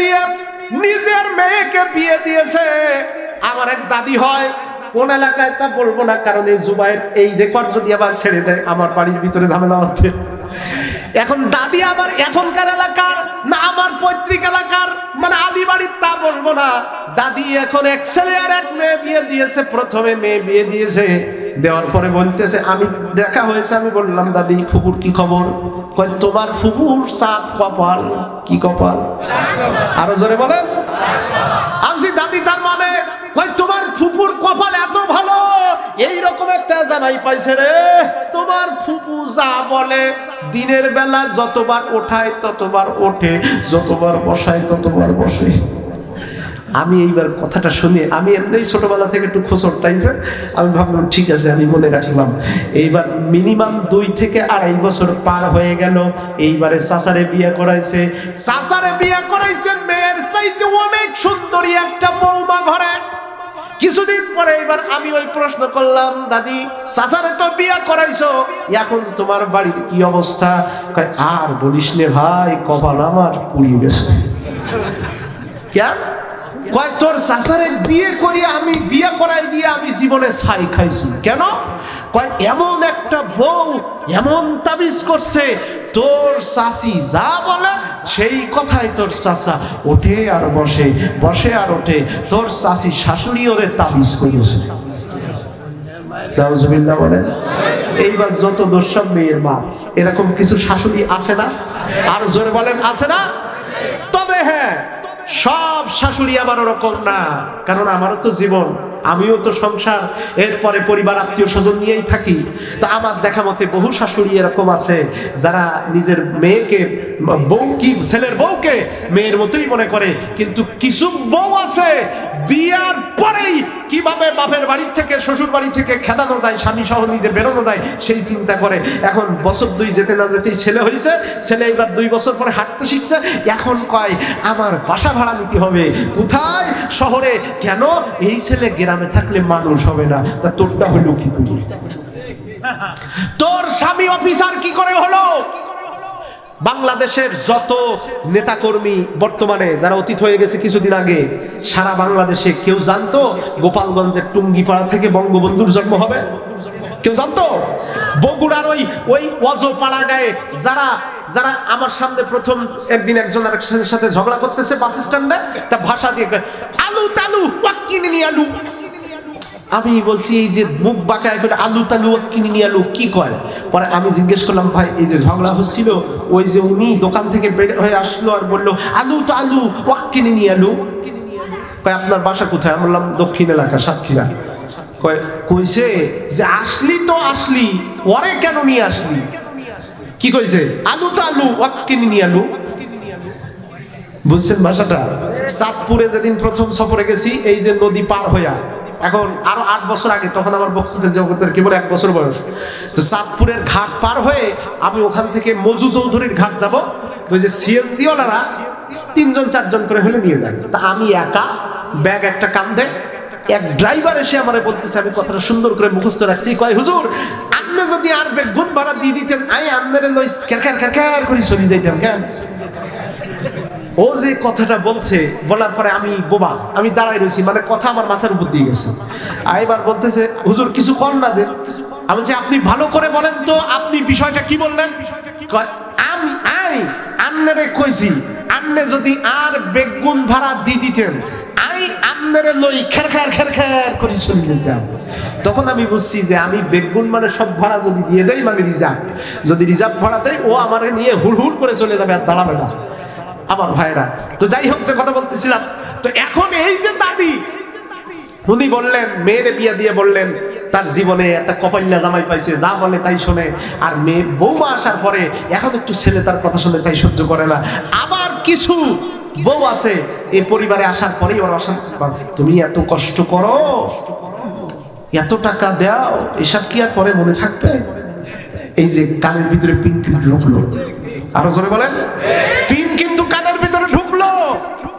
দিয়ে নিজের মেয়েকে বিয়ে দিয়েছে। আমার এক দাদি হয়, কোন এলাকায় তা বলব না, কারণ এই জুবাইর এই রেকর্ড যদি আবার ছেড়ে দেয়, আমার বাড়ির ভিতরে ঝামেলা হবে। এখন দাদি আবার এখনকার এলাকার, না আমার পৈতৃক এলাকার মানে আদি বাড়ির তা বলব না। দাদি এখন এক ছেলে আর এক মেয়ে বিয়ে দিয়েছে, প্রথমে মেয়ে বিয়ে দিয়েছে। দেওয়ার পরে বলতেছে, আমি দেখা হয়েছে, আমি বললাম, দাদি, ফুপুর কি খবর? কয়, তোমার ফুপুর সাত কপাল। কি কপাল? আরও জোরে বলেন। আমি দাদি, তার মানে? কয়, তোমার ফুপুর কপাল এত ভালো এই রকম একটা জামাই পাইছে রে। তোমার ফুপু যা বলে, দিনের বেলা যতবার ওঠায় ততবার ওঠে, যতবার বসায় ততবার বসে। আমি এইবার কথাটা শুনে আমি এমনি ছোটবেলা থেকে একটু খোসর টাইপের আমি ভাবলাম ঠিক আছে আমি মনে রাখলাম। এইবার মিনিমাম দুই থেকে আড়াই বছর পার হয়ে গেল এইবারে সাসারে বিয়ে করাইছে। সাসারে বিয়ে করাইছে মেয়ের চাইতে অনেক সুন্দরী একটা বৌমা ঘরে। কিছুদিন পরে এবার আমি ওই প্রশ্ন করলাম দাদি চাচারে তো বিয়া করাইছো এখন তোমার বাড়ির কি অবস্থা? আর বলিস নে ভাই কপাল আমার পুড়িয়ে গেছে। কেন? কয়, তোর চাচারে বিয়ে করি আমি, বিয়ে করাই দিয়ে আমি জীবনে ছাই খাইছি। কেন? কয়, এমন একটা বউ, এমন তাবিজ করছে, তোর চাষি যা বলে সেই কথাই তোর চাচা ওঠে আর বসে বসে আর ওঠে। তোর চাষি শাশুড়ি ওরে তাবিজ নাউজুবিল্লাহ বলেন, এইবার যত দোষ মেয়ের মা, এরকম কিছু শাশুড়ি আছে না? আর জোরে বলেন, আছে না? তবে হ্যাঁ সব শাশুড়ি আবার ওরকম না কারণ আমারও তো জীবন। আমিও তো সংসার, এরপরে পরিবার, আত্মীয় স্বজন নিয়েই থাকি। তো আমার দেখা মতে বহু শাশুড়ি এরকম আছে, যারা নিজের মেয়েকে, বউ কি, ছেলের বউকে মেয়ের মতোই মনে করে, কিন্তু কিছু বউ আছে, বিয়ার পরেই কীভাবে বাপের বাড়ি থেকে, শ্বশুর বাড়ি থেকে খেদানো যায় স্বামী সহ নিজে বেরোনো যায়, সেই চিন্তা করে। এখন বছর দুই যেতে না যেতেই ছেলে হয়েছে ছেলে এবার দুই বছর পরে হাঁটতে শিখছে, এখন কয়, আমার বাসা ভাড়া নিতে হবে, কোথায়, শহরে, কেন এই ছেলে গ্রামে থাকলে মানুষ হবে না। তা তোরটা হলো কি করি? তোর স্বামী অফিসার কি করে হলো? বাংলাদেশের যত নেতাকর্মী বর্তমানে, যারা অতীত হয়ে গেছে কিছুদিন আগে, সারা বাংলাদেশে কেউ জানতো গোপালগঞ্জের টুঙ্গিপাড়া থেকে বঙ্গবন্ধুর জন্ম হবে? কেউ জানতো? বগুড়ার ওই ওই অজপাড়া গায়ে যারা যারা আমার সামনে প্রথম একদিন একজন আরেকজনের সাথে ঝগড়া করতেছে বাস স্ট্যান্ডে, তা ভাষা দিয়ে আলু তালু আলু। আমি বলছি, এই যে মুখ বাঁকায় করে আলু তালু কিনে নিয়ে আলু কি করে পরে আমি জিজ্ঞেস করলাম, ভাই, এই যে ঝগড়া হচ্ছিল, ওই যে উনি দোকান থেকে বের হয়ে আসলো আর বলল, আলু তো আলু ওয়াক কিনে নিয়ে আলু কয়, আপনার বাসা কোথায়? আমি বললাম, দক্ষিণ এলাকা, সাতক্ষীরা। কয়, কইছে যে, আসলি তো আসলি ওরে কেন নিয়ে আসলি? কি কইছে? আলু তো আলু ওয়াক কিনে নিয়ে আলু বুঝছেন ভাষাটা চাঁদপুরে যেদিন প্রথম সফরে গেছি, এই যে নদী পার হইয়া এখন আরও আট বছর আগে তখন আমার বক্তৃতা জগতের কেবল এক বছর বয়স। তো চাঁদপুরের ঘাট পার হয়ে আমি ওখান থেকে মজু চৌধুরীর ঘাট যাব। ওই যে সিএনজি ওনারা তিনজন, চারজন করে হলে নিয়ে যায়। তা আমি একা, ব্যাগ একটা কান্দে। এক ড্রাইভার এসে আমার বলতেছে, আমি কথাটা সুন্দর করে মুখস্থ রাখছি। কয়, হুজুর, আপনি যদি আর বেগুন ভাড়া দিয়ে দিতেন আই আপনারে লই খেরখার খেরখার করে চলে যাইতাম, কেন? ও যে কথাটা বলছে, বলার পরে আমি বোবা, আমি দাঁড়াই রয়েছি মানে কথা আমার মাথার উপর দিয়ে গেছে। আর এবার বলতেছে, হুজুর, কিছু কর না দেন আমি বলছি, আপনি ভালো করে বলেন তো, আপনি বিষয়টা কি বললেন? আমি আই আন্নারে কইছি আন্নে যদি আর বেগুন ভাড়া দিয়ে দিতেন আই আন্নারে লই খের খের খের খের করে চলে যেতাম। তখন আমি বুঝছি যে আমি বেগুন মানে সব ভাড়া যদি দিয়ে দেই মানে রিজার্ভ। যদি রিজার্ভ ভাড়া দেয় ও আমাকে নিয়ে হুড় হুড় করে চলে যাবে আর দাঁড়াবে না। আমার ভাইরা, তো যাই হোক যে কথা বলতেছিলাম, তো এখন এই যে দাদি, উনি বললেন, মেয়েরে বিয়া দিয়ে বললেন, তার জীবনে একটা কপাল্লা জামাই পাইছে, যা বলে তাই শোনে, আর মেয়ে বৌমা আসার পরে এখন একটু ছেলে তার কথা শুনে তাই সহ্য করে না। আবার কিছু বউ আছে, এই পরিবারে আসার পরেই ওরা অশান্তি। তুমি এত কষ্ট করো, এত টাকা দাও, এসব কি আর পরে মনে থাকবে? এই যে কানের ভিতরে কিন্তু ঢুকলো আরও জোরে বলেন।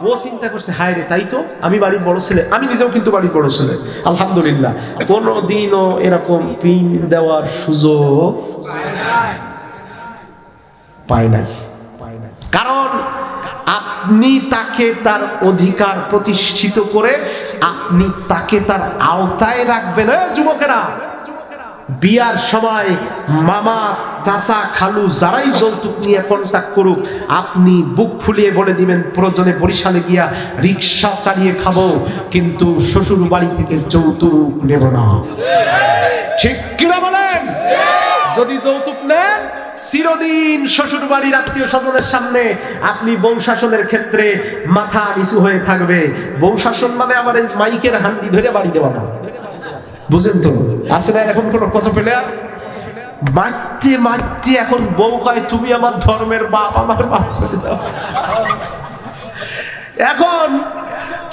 ও চিন্তা করছে হায় রে তাই তো? আমি বাড়ির বড় ছেলে, আমি নিজেও কিন্তু বাড়ির বড় ছেলে। আলহামদুলিল্লাহ কোনো দিনও এরকম পিন দেওয়ার সুযোগ পায় নাই। কারণ আপনি তাকে তার অধিকার প্রতিষ্ঠিত করে, আপনি তাকে তার আওতায় রাখবেন। যুবকেরা! বিয়ার সময় মামা, চাচা, খালু যারাই যৌতুক নিয়ে কন্ট্যাক্ট করুক, আপনি বুক ফুলিয়ে বলে দিবেন, প্রয়োজনে বরিশালে গিয়া রিক্সা চালিয়ে খাব, কিন্তু শ্বশুর বাড়ি থেকে যৌতুক নেব না। ঠিক কিনা বলেন? যদি যৌতুক নেন, চিরদিন শ্বশুর বাড়ির আত্মীয় স্বজনের সামনে আপনি বউ শাসনের ক্ষেত্রে মাথা নিচু হয়ে থাকবে। বউ শাসন মানে আবার এই মাইকের হান্ডি ধরে বাড়ি দেওয়া না। বুঝেন তো? আছে না এখন কোনো কত পেলে মারতে মারতে এখন বউ কয় তুমি আমার ধর্মের বাপ আমার বাপ এখন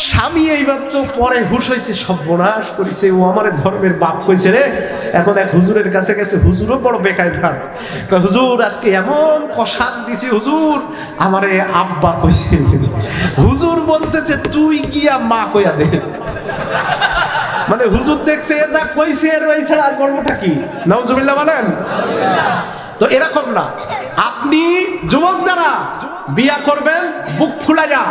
স্বামী তো পরে হুশ হয়েছে সর্বনাশ করেছে। ও আমার ধর্মের বাপ কইছে রে। এখন এক হুজুরের কাছে গেছে হুজুরও বড় বেকায় কয়, হুজুর আজকে এমন কষান দিছি হুজুর। আমারে আব্বা কইছে হুজুর বলতেছে তুই গিয়া মা কইয়া দে। মানে হুজুর দেখছে, এ যা কইছে এর ওই ছাড়া আর গর্বটা কি? নাউজুবিল্লাহ বলেন। তো এরকম না। আপনি যুবক যারা, বিয়া করবেন, বুক ফুলাইয়া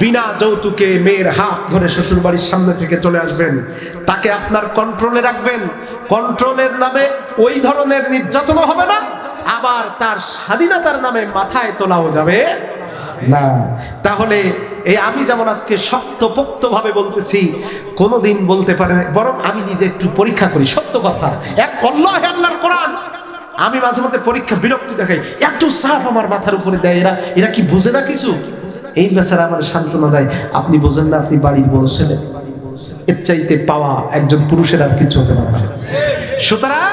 বিনা যৌতুকে মেয়ের হাত ধরে শ্বশুর বাড়ির সামনে থেকে চলে আসবেন। তাকে আপনার কন্ট্রোলে রাখবেন। কন্ট্রোলের নামে ওই ধরনের নির্যাতনও হবে না। আবার তার স্বাধীনতার নামে মাথায় তোলাও যাবে না। তাহলে এই আমি যেমন আজকে শক্তপোক্ত ভাবে বলতেছি, কোনোদিন বলতে পারে বরং আমি নিজে একটু পরীক্ষা করি, সত্য কথা। এক আল্লাহ আল্লাহর কোরআন। আমি মাঝে মধ্যে পরীক্ষা, বিরক্তি দেখাই, এত সাপ আমার মাথার উপরে দেয় এরা এরা কি বুঝে না কিছু? এই বেচারা আমার সান্ত্বনা দেয়, আপনি বোঝেন না, আপনি বাড়ির বড় ছেলে। এর চাইতে পাওয়া একজন পুরুষের আর কিছু হতে পারে সুতরাং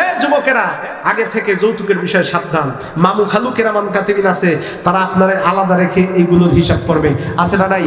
এ যুবকেরা, আগে থেকে যৌতুকের বিষয়ে সাবধান। মামু খালু কেরামান কাতিবিন আছে, তারা আপনারা আলাদা রেখে এইগুলোর হিসাব করবে। আছে না নাই?